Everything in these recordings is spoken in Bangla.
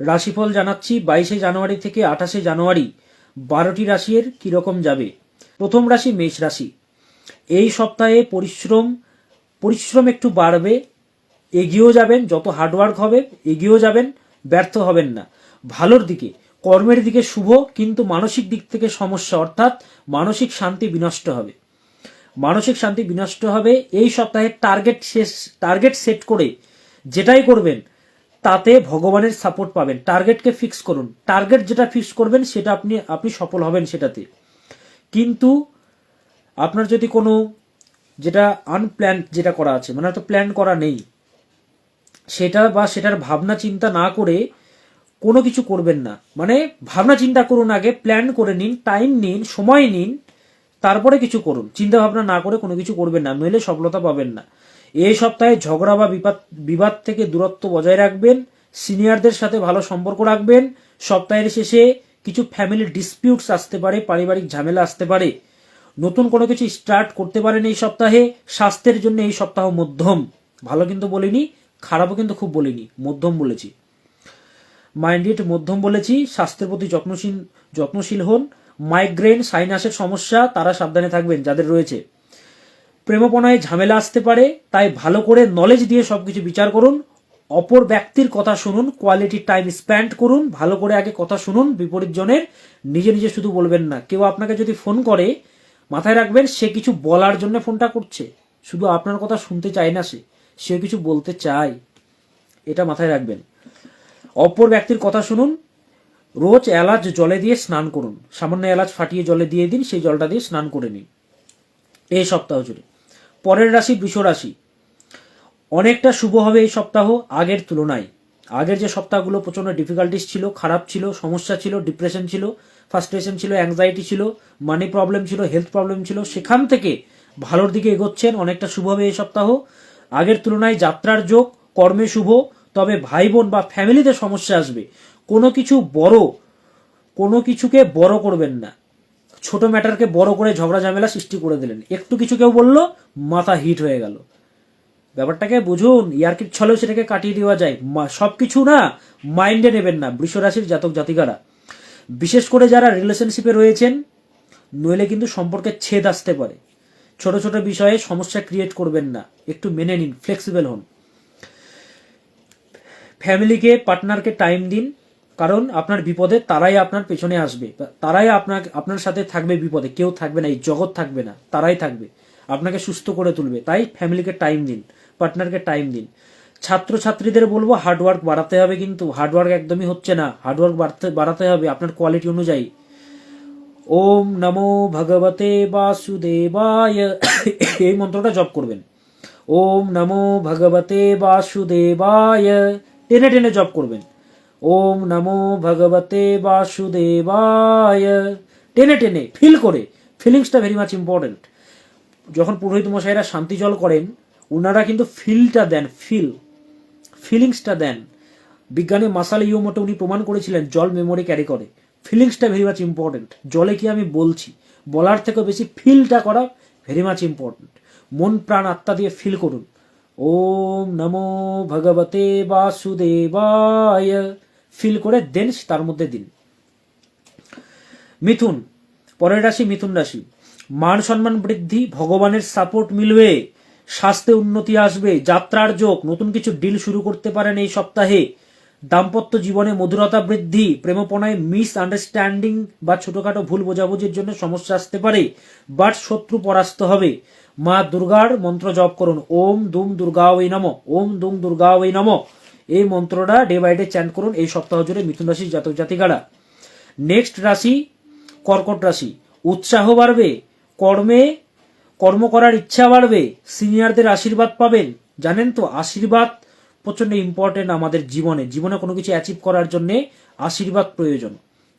রাশিফল জানাচ্ছি, বাইশে জানুয়ারি থেকে আঠাশে জানুয়ারি, বারোটি রাশির কীরকম যাবে? প্রথম রাশি মেষ রাশি। এই সপ্তাহে পরিশ্রম পরিশ্রম একটু বাড়বে, এগিয়েও যাবেন, যত হার্ডওয়ার্ক হবে, এগিয়েও যাবেন, ব্যর্থ হবেন না। ভালোর দিকে, কর্মের দিকে শুভ, কিন্তু মানসিক দিক থেকে সমস্যা, অর্থাৎ মানসিক শান্তি বিনষ্ট হবে। মানসিক শান্তি বিনষ্ট হবে, এই সপ্তাহে টার্গেট শেষ টার্গেট সেট করে যেটাই করবেন তাতে ভগবানের সাপোর্ট পাবেন। টার্গেটকে ফিক্স করুন। টার্গেট যেটা ফিক্স করবেন, সেটা আপনি আপনি সফল হবেন সেটাতে। কিন্তু আপনার যদি কোনো যেটা আনপ্ল্যান যেটা করা আছে মানে হয়তো প্ল্যান করা নেই, সেটা বা সেটার ভাবনা চিন্তা না করে কোনো কিছু করবেন না। মানে ভাবনা চিন্তা করুন আগে প্ল্যান করে নিন টাইম নিন, সময় নিন, তারপরে কিছু করুন। চিন্তা ভাবনা না করে কোনো কিছু করবেন না, নইলে সফলতা পাবেন না। এই সপ্তাহে ঝগড়া বা বিবাদ বিবাদ থেকে দূরত্ব বজায় রাখবেন, সিনিয়রদের সাথে ভালো সম্পর্ক রাখবেন, সপ্তাহের শেষে কিছু ফ্যামিলি ডিসপিউটস আসতে পারে, পারিবারিক ঝামেলা আসতে পারে। নতুন কোনো কিছু স্টার্ট করতে পারেন এই সপ্তাহে, স্বাস্থ্যের জন্য এই সপ্তাহ মধ্যম। ভালো কিন্তু বলিনি, খারাপও কিন্তু খুব বলিনি, মধ্যম বলেছি। মাইন্ডেড মধ্যম বলেছি, স্বাস্থ্যের প্রতি যত্নশীল যত্নশীল হন। মাইগ্রেন সাইনাসের সমস্যা, তারা সাবধানে থাকবেন, যাদের রয়েছে। প্রেমপনায় ঝামেলা আসতে পারে, তাই ভালো করে নলেজ দিয়ে সবকিছু বিচার করুন। অপর ব্যক্তির কথা শুনুন কোয়ালিটি টাইম স্পেন্ড করুন, ভালো করে আগে কথা শুনুন, বিপরীত জনের নিজে নিজে শুধু বলবেন না। কেউ আপনাকে যদি ফোন করে, মাথায় রাখবেন সে কিছু বলার জন্য ফোনটা করছে। শুধু আপনার কথা শুনতে চায় না সে সে কিছু বলতে চায়। এটা মাথায় রাখবেন। অপর ব্যক্তির কথা শুনুন, রোজ এলাচ জলে দিয়ে স্নান করুন। সামান্য এলাচ ফাটিয়ে জলে দিয়ে দিন, সেই জলটা দিয়ে স্নান করে নিন। এই সপ্তাহ জুড়ে। পরের রাশি বৃষ রাশি। অনেকটা শুভ হবে এই সপ্তাহ আগের তুলনায়। আগের যে সপ্তাহগুলো প্রচণ্ড ডিফিকাল্টিস ছিল, খারাপ ছিল, সমস্যা ছিল ডিপ্রেশন ছিল ফার্স্ট্রেশন ছিল অ্যাংজাইটি ছিল মানি প্রবলেম ছিল হেলথ প্রবলেম ছিল, সেখান থেকে ভালোর দিকে এগোচ্ছেন, অনেকটা শুভ হবে এই সপ্তাহ। আগের তুলনায় যাত্রার যোগ, কর্মে শুভ, তবে ভাই বোন বা ফ্যামিলিতে সমস্যা আসবে। কোনো কিছু বড়, কোনো কিছুকে বড় করবেন না। ছোট ম্যাটারকে বড় করে ঝগড়া ঝামেলা সৃষ্টি করে দিলেন। একটু কিছু কেউ বলল, মাথা হিট হয়ে গেল। ব্যাপারটাকে বুঝুন, ইয়ার্কির ছলেও সেটাকে কাটিয়ে দেওয়া যায়। সব কিছু না মাইন্ডে নেবেন না বৃষরাশির জাতক জাতিকারা। বিশেষ করে যারা রিলেশনশিপে রয়েছেন, নইলে কিন্তু সম্পর্কে ছেদ আসতে পারে। ছোট ছোট বিষয়ে সমস্যা ক্রিয়েট করবেন না। একটু মেনে নিন, ফ্লেক্সিবল হন। ফ্যামিলিকে, পার্টনারকে টাইম দিন। কারণ আপনার বিপদে তারাই আপনার পেছনে আসবে। তারাই আপনার আপনার সাথে থাকবে বিপদে। কেউ থাকবে না, এই জগৎ থাকবে না, তারাই থাকবে। আপনাকে সুস্থ করে তুলবে। তাই ফ্যামিলিকে টাইম দিন, পার্টনারকে টাইম দিন। ছাত্রছাত্রীদের বলব হার্ডওয়ার্ক বাড়াতে হবে কিন্তু হার্ডওয়ার্ক একদমই হচ্ছে না। হার্ডওয়ার্ক বাড়তে, বাড়াতে হবে আপনার কোয়ালিটি অনুযায়ী। ওম নমো ভগবতে বাসুদেবায়, এই মন্ত্রটা জপ করবেন। ওম নমো ভগবতে বাসুদেবায়, টেনে টেনে জপ করবেন। ওম নমো ভগবতে বাসুদেবায়। টেনে টেনে, ফিল করে। ফিলিংসটা ভেরি মাচ ইম্পর্টেন্ট যখন পুরোহিত মশাইরা শান্তি জল করেন ওনারা কিন্তু ফিলটা দেন, ফিল। ফিলিংসটা দেন। বিজ্ঞানী মাসাল ইউমোটো উনি প্রমাণ করেছিলেন, জল মেমোরি ক্যারি করে। ফিলিংসটা ভেরি মাচ ইম্পর্টেন্ট জলে কি আমি বলছি? বলার থেকেও বেশি ফিলটা করা ভেরি মাচ ইম্পর্টেন্ট মন, প্রাণ, আত্মা দিয়ে ফিল করুন। ওম নমো ভগবতে বাসুদেবায়। ফিল করে দেন তার মধ্যে দিন। মিথুন, পরের রাশি মিথুন রাশি। মান সম্মান বৃদ্ধি, ভগবানের সাপোর্ট মিলবে, স্বাস্থ্যে উন্নতি আসবে, যাত্রার যোগ, নতুন কিছু ডিল শুরু করতে পারেন এই সপ্তাহে। দাম্পত্য জীবনে মধুরতা বৃদ্ধি, প্রেমপনায় মিস আন্ডারস্ট্যান্ডিং বা ছোটখাটো ভুল বোঝাবুঝির জন্য সমস্যা আসতে পারে বাট শত্রু পরাস্ত হবে। মা দুর্গার মন্ত্র জপ করুন। ওম দুম দুর্গা ওই নম, ওম দুম দুর্গা ওই নম। এই মন্ত্রটা ডে বাই ডে চ্যান্ট করুন, এই সপ্তাহ জুড়ে মিথুন রাশির জাতক জাতিকারা। নেক্সট রাশি, কর্কট রাশি। উৎসাহ বাড়বে, কর্মে কর্ম করার ইচ্ছা বাড়বে সিনিয়রদের আশীর্বাদ পাবেন। জানেন তো, আশীর্বাদ প্রচণ্ড ইম্পর্টেন্ট আমাদের জীবনে। জীবনে কোনো কিছু অ্যাচিভ করার জন্য আশীর্বাদ প্রয়োজন।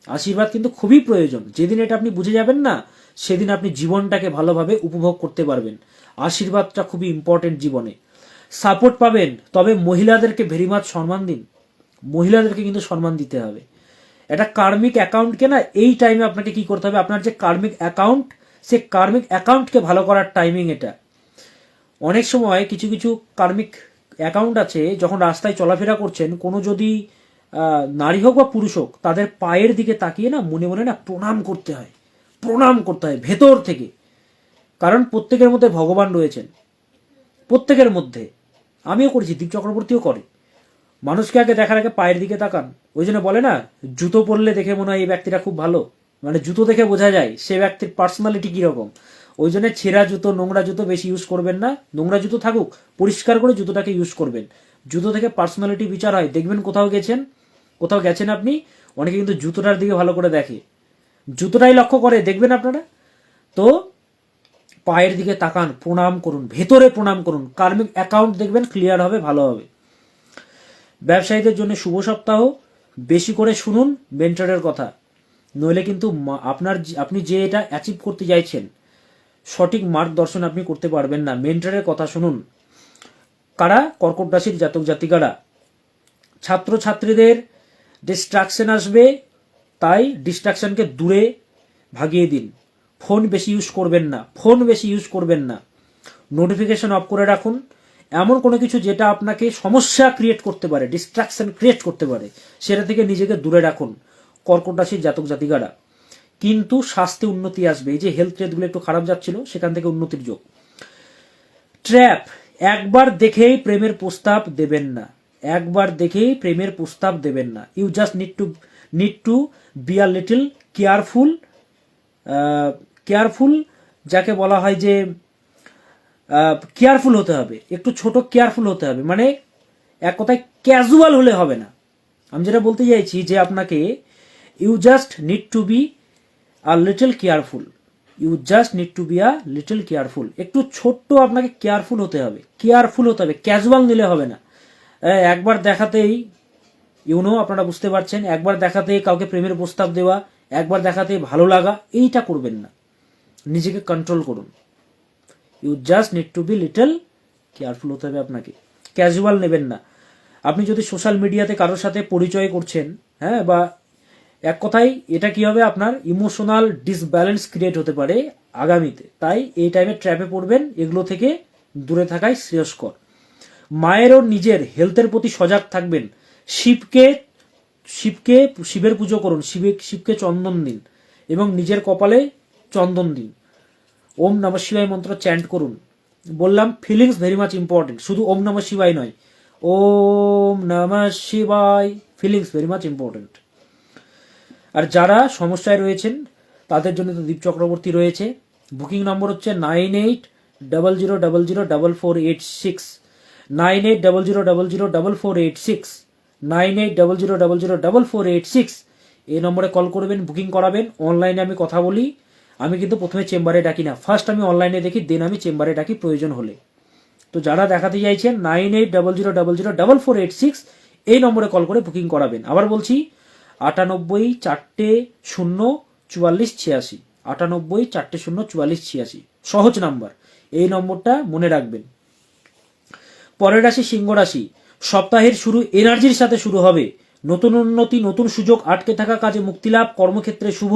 আশীর্বাদ কিন্তু খুবই প্রয়োজন। যেদিন এটা আপনি বুঝে যাবেন না, সেদিন আপনি জীবনটাকে ভালোভাবে উপভোগ করতে পারবেন। আশীর্বাদটা খুবই ইম্পর্টেন্ট জীবনে। সাপোর্ট পাবেন, তবে মহিলাদেরকে ভেরি মাছ সম্মান দিন। মহিলাদেরকে কিন্তু সম্মান দিতে হবে। একটা কার্মিক অ্যাকাউন্টকে না, এই টাইমে আপনাকে কি করতে হবে? আপনার যে কার্মিক অ্যাকাউন্ট সে কার্মিক অ্যাকাউন্টকে ভালো করার টাইমিং এটা। অনেক সময় কিছু কিছু কার্মিক অ্যাকাউন্ট আছে, যখন রাস্তায় চলাফেরা করছেন, কোনো যদি নারী হোক বা পুরুষ হোক, তাদের পায়ের দিকে তাকিয়ে না মনে মনে না প্রণাম করতে হয়। প্রণাম করতে হয় ভেতর থেকে। কারণ প্রত্যেকের মধ্যে ভগবান রয়েছেন। প্রত্যেকের মধ্যে। আমিও করেছি, দীপ চক্রবর্তীও করে। মানুষকে আগে দেখার আগে পায়ের দিকে তাকান। ওই জন্য বলে না, জুতো পরলে দেখে মনে হয় এই ব্যক্তিটা খুব ভালো। মানে জুতো দেখে বোঝা যায় সে ব্যক্তির পার্সোনালিটি কীরকম। ওই জন্য ছেঁড়া জুতো, নোংরা জুতো বেশি ইউজ করবেন না। নোংরা জুতো থাকুক, পরিষ্কার করে জুতোটাকে ইউজ করবেন। জুতো থেকে পার্সোনালিটি বিচার হয়। দেখবেন কোথাও গেছেন কোথাও গেছেন আপনি, অনেকে কিন্তু জুতোটার দিকে ভালো করে দেখে। জুতোটাই লক্ষ্য করে, দেখবেন আপনারা? তো পায়ের দিকে তাকান, প্রণাম করুন, ভেতরে প্রণাম করুন, কার্মিক অ্যাকাউন্ট দেখবেন ক্লিয়ার হবে, ভালো হবে। ব্যবসায়ীদের জন্য শুভ সপ্তাহ, বেশি করে শুনুন মেন্টরের কথা। নইলে কিন্তু আপনার আপনি যে এটা অ্যাচিভ করতে চাইছেন, সঠিক মার্গদর্শন আপনি করতে পারবেন না। মেন্টরের কথা শুনুন। কারা? কর্কট রাশির জাতক জাতিকারা। ছাত্রছাত্রীদের ডিস্ট্রাকশন আসবে, তাই ডিস্ট্রাকশনকে দূরে ভাগিয়ে দিন। ফোন বেশি ইউজ করবেন না, ফোন বেশি ইউজ করবেন না। নোটিফিকেশন অফ করে রাখুন। এমন কোনো কিছু যেটা আপনাকে সমস্যা ক্রিয়েট করতে পারে ডিস্ট্রাকশন ক্রিয়েট করতে পারে, সেটা থেকে নিজেকে দূরে রাখুন, কর্কট রাশির জাতক জাতিকারা। কিন্তু স্বাস্থ্যে উন্নতি আসবে, এই যে হেলথ রেটগুলো একটু খারাপ যাচ্ছিল, সেখান থেকে উন্নতির যোগ। ট্র্যাপ একবার দেখেই প্রেমের প্রস্তাব দেবেন না। একবার দেখেই প্রেমের প্রস্তাব দেবেন না। You just need to need to be a little careful careful, যাকে বলা হয় যে কেয়ারফুল হতে হবে। একটু ছোট কেয়ারফুল হতে হবে। মানে এক কথায় ক্যাজুয়াল হলে হবে না। আমি যেটা বলতে চাইছি যে আপনাকে you just need to be a little careful you just need to be a little careful একটু ছোট্ট আপনাকে কেয়ারফুল হতে হবে। কেয়ারফুল হতে হবে। ক্যাজুয়াল নিলে হবে না। একবার দেখাতেই ইউনো আপনারা বুঝতে পারছেন, একবার দেখাতেই কাউকে প্রেমের প্রস্তাব দেওয়া, একবার দেখাতেই ভালো লাগা, এইটা করবেন না। নিজেকে কন্ট্রোল করুন। You just need to be little careful হতে হবে আপনাকে। ক্যাজুয়াল নেবেন না। আপনি যদি সোশ্যাল মিডিয়াতে কারোর সাথে পরিচয় করছেন হ্যাঁ বা এক কথায় এটা কি হবে? আপনার ইমোশনাল ডিসব্যালেন্স ক্রিয়েট হতে পারে আগামীতে। তাই এই টাইমে ট্র্যাপে পড়বেন, এগুলো থেকে দূরে থাকাই শ্রেয়স্কর। মায়েরও নিজের হেলথের প্রতি সজাগ থাকবেন। শিবকে শিবকে, শিবের পুজো করুন। শিবে শিবকে চন্দন দিন। এবং নিজের কপালে চন্দন দিন। ওম নম শিবায় মন্ত্র চ্যান্ট করুন। বললাম ফিলিংস ভেরি মাচ ইম্পর্টেন্ট শুধু ওম নম শিবায় নয়, ওম নম শিবায় ফিলিংস ভেরি মাচ ইম্পর্টেন্ট আর যারা সমস্যায় রয়েছেন, তাদের জন্য তো দীপ চক্রবর্তী রয়েছে। বুকিং নম্বর হচ্ছে nine eight double zero double zero double four eight six. Nine eight double zero double zero double four eight six. Nine eight double zero double zero double four eight six. এই নম্বরে কল করবেন, বুকিং করাবেন। অনলাইনে আমি কথা বলি। আমি কিন্তু প্রথমে চেম্বারে ডাকি না। ফার্স্ট আমি অনলাইনে দেখি দেন আমি চেম্বারে ডাকি প্রয়োজন হলে। তো যারা দেখাতে চাইছেন, nine eight double zero double zero double four eight six এই নম্বরে কল করে বুকিং করাবেন। আবার বলছি, আটানব্বই চারটে শূন্য চুয়াল্লিশ ছিয়াশি, আটানব্বই চারটে শূন্য চুয়াল্লিশ ছিয়াশি। সহজ নাম্বার। এই নম্বরটা মনে রাখবেন। পরের রাশি সিংহ রাশি। সপ্তাহের শুরু এনার্জির সাথে শুরু হবে। নতুন উন্নতি, নতুন সুযোগ, আটকে থাকা কাজে মুক্তিলাভ কর্মক্ষেত্রে শুভ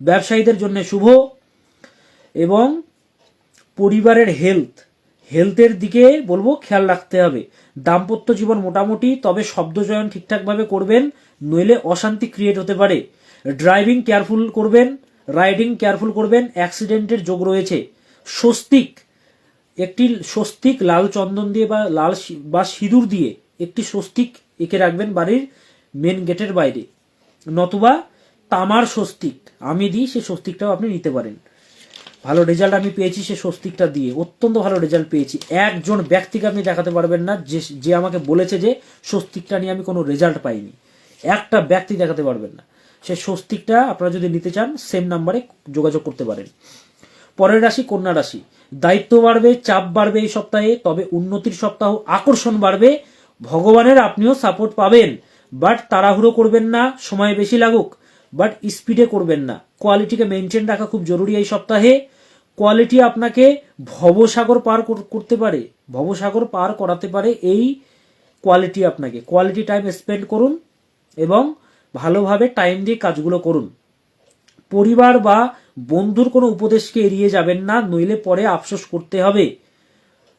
ব্যবসায়ীদের জন্য শুভ এবং পরিবারের হেলথ হেলথের দিকে বলব খেয়াল রাখতে হবে। দাম্পত্য জীবন মোটামুটি, তবে শব্দচয়ন ঠিকঠাকভাবে করবেন, নইলে অশান্তি ক্রিয়েট হতে পারে। ড্রাইভিং কেয়ারফুল করবেন রাইডিং কেয়ারফুল করবেন অ্যাক্সিডেন্টের যোগ রয়েছে। স্বস্তিক, একটি স্বস্তিক লাল চন্দন দিয়ে বা লাল বা সিঁদুর দিয়ে একটি স্বস্তিক এঁকে রাখবেন বাড়ির মেন গেটের বাইরে। নতুবা তামার স্বস্তিক। আমি দিই সেই স্বস্তিকটাও আপনি নিতে পারেন। ভালো রেজাল্ট আমি পেয়েছি সে স্বস্তিকটা দিয়ে। অত্যন্ত ভালো রেজাল্ট পেয়েছি। একজন ব্যক্তিকে আপনি দেখাতে পারবেন না, যে যে আমাকে বলেছে যে স্বস্তিকটা নিয়ে আমি কোনো রেজাল্ট পাইনি। একটা ব্যক্তি দেখাতে পারবেন না। সে স্বস্তিকটা আপনারা যদি নিতে চান সেম নাম্বারে যোগাযোগ করতে পারেন। পরের রাশি কন্যা রাশি। দায়িত্ব বাড়বে, চাপ বাড়বে এই সপ্তাহে, তবে উন্নতির সপ্তাহ, আকর্ষণ বাড়বে। ভগবানের আপনিও সাপোর্ট পাবেন। বাট তাড়াহুড়ো করবেন না, সময় বেশি লাগুক। বাট স্পিডে করবেন না। কোয়ালিটিকে মেনটেন রাখা খুব জরুরি এই সপ্তাহে। কোয়ালিটি আপনাকে ভবসাগর পার করতে পারে। ভবসাগর পার করাতে পারে এই কোয়ালিটি আপনাকে। কোয়ালিটি টাইম স্পেন্ড করুন এবং ভালোভাবে টাইম দিয়ে কাজগুলো করুন। পরিবার বা বন্ধুর কোনো উপদেশকে এড়িয়ে যাবেন না, নইলে পরে আফসোস করতে হবে।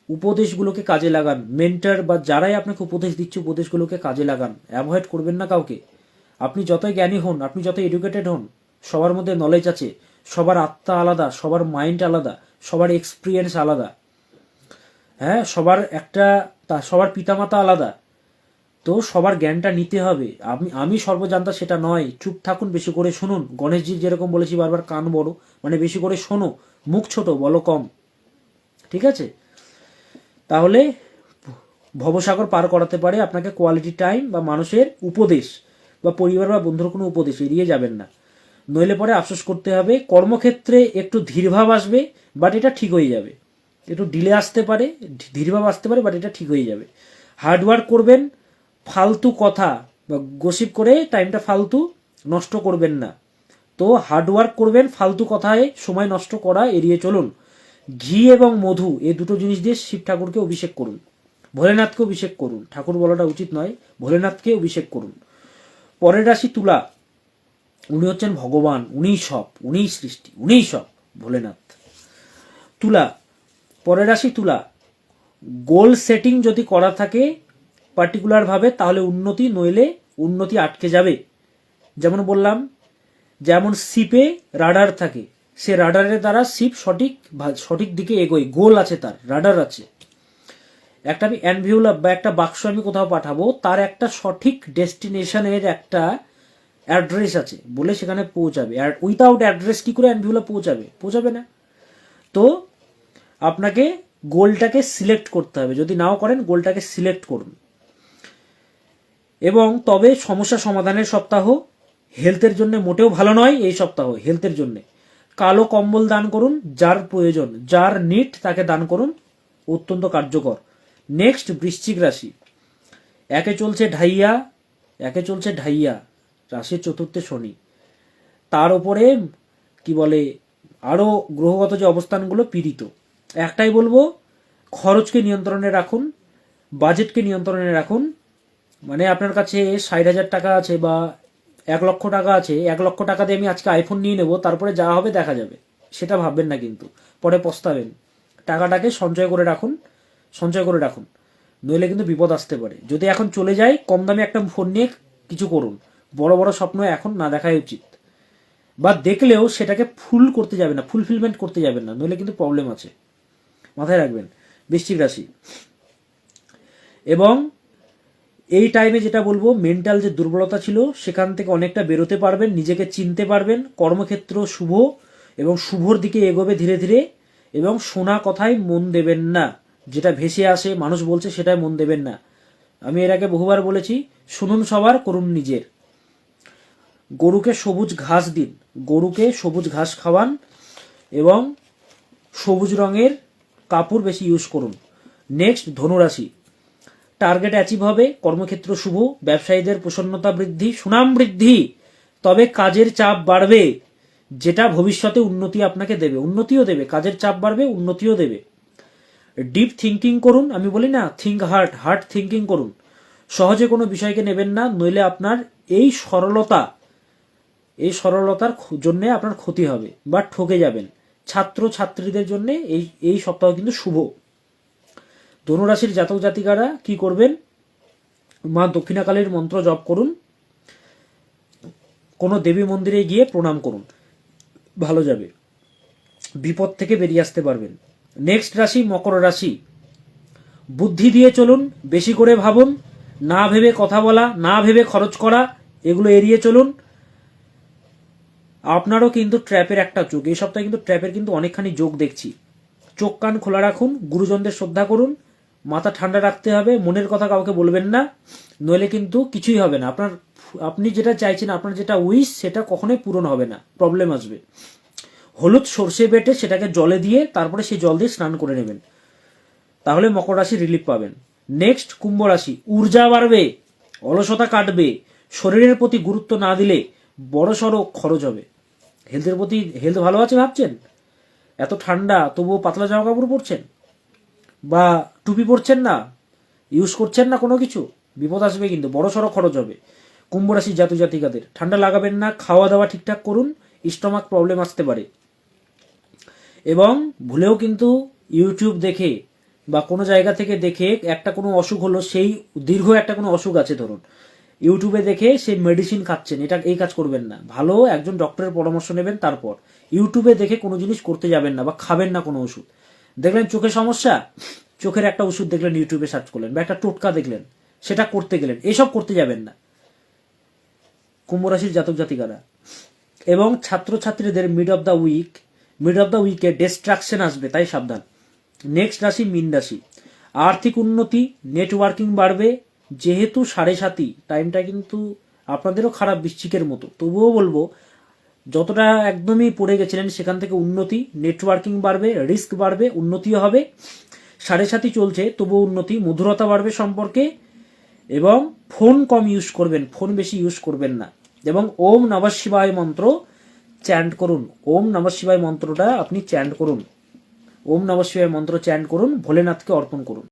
উপদেশগুলোকে কাজে লাগান। মেন্টার বা যারাই আপনাকে উপদেশ দিচ্ছে, উপদেশগুলোকে কাজে লাগান। অ্যাভয়েড করবেন না কাউকে। আপনি যতই জ্ঞানী হন, আপনি যত এডুকেটেড হন, সবার মধ্যে নলেজ আছে, সবার আত্মা আলাদা, সবার মাইন্ড আলাদা, সবার এক্সপিরিয়েন্স আলাদা। হ্যাঁ সবার একটা তা, সবার পিতামাতা আলাদা। তো সবার জ্ঞানটা নিতে হবে। আমি আমি সর্বজান্তা সেটা নয়। চুপ থাকুন, বেশি করে শুনুন। গণেশজি যেরকম বলেছি বারবার, কান বড় মানে বেশি করে শোনো, মুখ ছোট, বলো কম। ঠিক আছে? তাহলে ভবসাগর পার করাতে পারে আপনাকে কোয়ালিটি টাইম বা মানুষের উপদেশ। বা পরিবার বা বন্ধুর কোনো উপদেশ এড়িয়ে যাবেন না। নইলে পরে আফসোস করতে হবে, কর্মক্ষেত্রে একটু ধীরভাব আসবে বাট এটা ঠিক হয়ে যাবে। একটু ডিলে আসতে পারে, ধীরভাব আসতে পারে বাট এটা ঠিক হয়ে যাবে। হার্ডওয়ার্ক করবেন, ফালতু কথা বা গসিপ করে টাইমটা ফালতু নষ্ট করবেন না। তো হার্ডওয়ার্ক করবেন, ফালতু কথায় সময় নষ্ট করা এড়িয়ে চলুন। ঘি এবং মধু, এই দুটো জিনিস দিয়ে শিব ঠাকুরকে অভিষেক করুন। ভোলেনাথকে অভিষেক করুন। ঠাকুর বলাটা উচিত নয়, ভোলেনাথকে অভিষেক করুন। পরের রাশি তুলা। উনি হচ্ছেন ভগবান, উনিই সব, উনিই সৃষ্টি, উনিই সব, ভোলেনাথ। তুলা, পরের রাশি তুলা। গোল সেটিং যদি করা থাকে পার্টিকুলারভাবে তাহলে উন্নতি, নইলে উন্নতি আটকে যাবে। যেমন বললাম, যেমন সিপে রাডার থাকে, সে রাডারের দ্বারা সিপ সঠিক সঠিক দিকে এগোয়, গোল আছে তার, রাডার আছে। একটা আমি অ্যানভিউলার বা একটা বাক্স আমি কোথাও পাঠাবো, তার একটা সঠিক ডেস্টিনেশনের একটা অ্যাড্রেস আছে, বলে সেখানে পৌঁছাবে। আর উইথাউট অ্যাড্রেস কি করে অ্যানভিউলা পৌঁছাবে? পৌঁছাবে না। তো আপনাকে গোলটাকে সিলেক্ট করতে হবে। যদি নাও করেন, গোলটাকে সিলেক্ট করুন। এবং তবে সমস্যা সমাধানের সপ্তাহ হেলথের জন্য মোটেও ভালো নয় এই সপ্তাহ, হেলথের জন্য। কালো কম্বল দান করুন, যার প্রয়োজন, যার নিট তাকে দান করুন। অত্যন্ত কার্যকর। নেক্সট বৃশ্চিক রাশি। একে চলছে ঢাইয়া, একে চলছে ঢাইয়া রাশির চতুর্থে শনি। তার উপরে, কি বলে আরও গ্রহগত যে অবস্থানগুলো পীড়িত। একটাই বলব, খরচকে নিয়ন্ত্রণে রাখুন, বাজেটকে নিয়ন্ত্রণে রাখুন। মানে আপনার কাছে ষাট হাজার টাকা আছে বা এক লক্ষ টাকা আছে, এক লক্ষ টাকা দিয়ে আমি আজকে আইফোন নিয়ে নেব, তারপরে যা হবে দেখা যাবে। সেটা ভাববেন না কিন্তু, পরে পস্তাবেন। টাকাটাকে সঞ্চয় করে রাখুন। সঞ্চয় করে রাখুন। নইলে কিন্তু বিপদ আসতে পারে। যদি এখন চলে যায় কম দামে একটা ফোন নিয়ে কিছু করুন। বড় বড় স্বপ্ন এখন না দেখাই উচিত। বা দেখলেও সেটাকে ফুল করতে যাবে না ফুলফিলমেন্ট করতে যাবেন না। নইলে কিন্তু প্রবলেম আছে। মাথায় রাখবেন। বৃশ্চিক রাশি। এবং এই টাইমে যেটা বলব মেন্টাল যে দুর্বলতা ছিল, সেখান থেকে অনেকটা বেরোতে পারবেন, নিজেকে চিনতে পারবেন। কর্মক্ষেত্র শুভ এবং শুভর দিকে এগোবে ধীরে ধীরে। এবং শোনা কথায় মন দেবেন না। যেটা ভেসে আসে, মানুষ বলছে সেটাই মন দেবেন না। আমি এর আগে বহুবার বলেছি, শুনুন সবার, করুন নিজের। গরুকে সবুজ ঘাস দিন। গরুকে সবুজ ঘাস খাওয়ান এবং সবুজ রঙের কাপড় বেশি ইউজ করুন। নেক্সট ধনুরাশি। টার্গেট অ্যাচিভ হবে, কর্মক্ষেত্র শুভ, ব্যবসায়ীদের প্রসন্নতা বৃদ্ধি, সুনাম বৃদ্ধি। তবে কাজের চাপ বাড়বে, যেটা ভবিষ্যতে উন্নতি আপনাকে দেবে। উন্নতিও দেবে, কাজের চাপ বাড়বে, উন্নতিও দেবে। ডিপ থিঙ্কিং করুন, আমি বলি না থিঙ্ক হার্ট হার্ট থিঙ্কিং করুন। সহজে কোনো বিষয়কে নেবেন না, নইলে আপনার এই সরলতা, এই সরলতার জন্য আপনার ক্ষতি হবে বা ঠকে যাবেন। ছাত্র ছাত্রীদের জন্য এই এই সপ্তাহ কিন্তু শুভ। ধনুরাশির জাতক জাতিকারা কি করবেন? মা দক্ষিণাকালীর মন্ত্র জপ করুন। কোনো দেবী মন্দিরে গিয়ে প্রণাম করুন। ভালো যাবে। বিপদ থেকে বেরিয়ে আসতে পারবেন। নেক্সট রাশি মকর রাশি। বুদ্ধি দিয়ে চলুন, বেশি করে ভাবুন, না ভেবে কথা বলা, না ভেবে খরচ করা, এগুলো এড়িয়ে চলুন। আপনারও কিন্তু ট্র্যাপের একটা চোখ। এই সপ্তাহে কিন্তু ট্র্যাপের কিন্তু অনেকখানি যোগ দেখছি। চোখ কান খোলা রাখুন, গুরুজনদের শ্রদ্ধা করুন, মাথা ঠান্ডা রাখতে হবে, মনের কথা কাউকে বলবেন না, নইলে কিন্তু কিছুই হবে না। আপনার, আপনি যেটা চাইছেন, আপনার যেটা উইশ সেটা কখনোই পূরণ হবে না। প্রবলেম আসবে। হলুদ সর্ষে বেটে সেটাকে জলে দিয়ে তারপরে সেই জল দিয়ে স্নান করে নেবেন। তাহলে মকর রাশি রিলিফ পাবেন। নেক্সট কুম্ভ রাশি। ঊর্জা বাড়বে, অলসতা কাটবে, শরীরের প্রতি গুরুত্ব না দিলে বড় সড়ো খরচ হবে। হেলথের প্রতি হেলথ ভালো আছে ভাবছেন? এত ঠান্ডা, তবুও পাতলা জামা কাপড় পরছেন? বা টুপি পরছেন না? ইউজ করছেন না কোনো কিছু? বিপদ আসবে কিন্তু, বড় সড়ো খরচ হবে। কুম্ভ রাশি জাতু জাতিকাদের ঠান্ডা লাগাবেন না খাওয়া দাওয়া ঠিকঠাক করুন স্টমাক প্রবলেম আসতে পারে। এবং ভুলেও কিন্তু ইউটিউব দেখে বা কোনো জায়গা থেকে দেখে একটা কোনো অসুখ হলো, সেই দীর্ঘ একটা কোনো অসুখ আছে ধরুন। ইউটিউবে দেখে সেই মেডিসিন খাচ্ছেন, এটা এই কাজ করবেন না। ভালো একজন ডক্টরের পরামর্শ নেবেন তারপর। ইউটিউবে দেখে কোনো জিনিস করতে যাবেন না বা খাবেন না কোনো ওষুধ। দেখলেন চোখে সমস্যা? চোখের একটা ওষুধ দেখলেন ইউটিউবে সার্চ করলেন বা একটা টোটকা দেখলেন, সেটা করতে গেলেন, এসব করতে যাবেন না। কুম্ভ রাশির জাতক জাতিকারা। এবং ছাত্রছাত্রীদের mid of the week mid of the উইকে ডিস্ট্রাকশন আসবে, তাই সাবধান। নেক্সট রাশি মিন রাশি। আর্থিক উন্নতি নেটওয়ার্কিং বাড়বে, যেহেতু সাড়ে সাতই টাইমটা কিন্তু আপনাদেরও খারাপ বৃশ্চিকের মতো। তবুও বলব, যতটা একদমই পড়ে গেছিলেন সেখান থেকে উন্নতি নেটওয়ার্কিং বাড়বে রিস্ক বাড়বে, উন্নতিও হবে। সাড়ে সাতই চলছে, তবুও উন্নতি, মধুরতা বাড়বে সম্পর্কে। এবং ফোন কম ইউজ করবেন ফোন বেশি ইউজ করবেন না। এবং ওম নমঃ শিবায় মন্ত্র চ্যান্ট করুন। ওম নম শিবায় মন্ত্রটা আপনি চ্যান্ট করুন। ওম নম শিবায় মন্ত্র চ্যান্ট করুন, ভোলেনাথকে অর্পণ করুন।